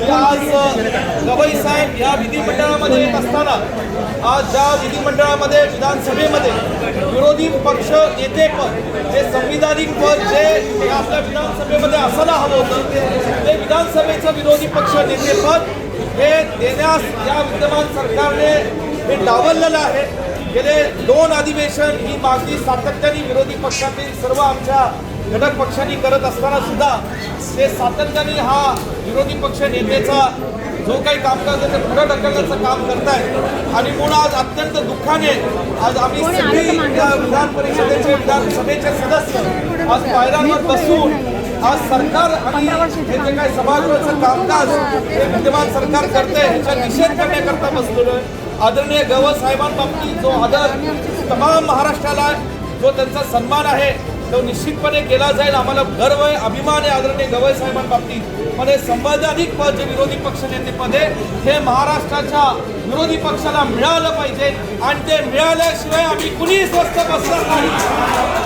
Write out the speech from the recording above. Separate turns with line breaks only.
की आज गवई साहेब या विधिमंडळामध्ये येत असताना आज ज्या विधिमंडळामध्ये विधानसभेमध्ये विरोधी पक्ष नेते पद जे संविधानिक पद जे हे आपल्या विधानसभेमध्ये असायला हवं होतं ते विधानसभेचं विरोधी पक्ष नेते पद हे देण्यास या विद्यमान सरकारने हे डावललेलं आहे. गेले दोन अधिवेशन ही मागणी सातत्याने विरोधी पक्षातील सर्व आमच्या घटक पक्षांनी करत असताना सुद्धा ते सातत्याने हा विरोधी पक्ष नेतेचा जो काही कामकाज आहे ते पुढे ढकलण्याचं काम करतायत. आणि म्हणून आज अत्यंत दुःखाने आज आम्ही सगळी विधान परिषदेचे विधानसभेचे सदस्य आज पायऱ्यांवर बसून आज सरकार आणि हे जे काही सभागृहाचं कामकाज हे विद्यमान सरकार करते ह्याचा निषेध करण्याकरता बसलेलो आहे. आदरणीय गव साहेबांबाबतीत जो आदर तमाम महाराष्ट्राला जो त्यांचा सन्मान आहे तो निश्चितपणे केला जाईल. आम्हाला गर्व आहे अभिमान आहे आदरणीय गवई साहेबांबाबतीत. पण हे संवैधानिक पद जे विरोधी पक्षनेते पद आहे हे महाराष्ट्राच्या विरोधी पक्षाला मिळालं पाहिजे आणि ते मिळाल्याशिवाय आम्ही कुणीही स्वस्त बसणार नाही.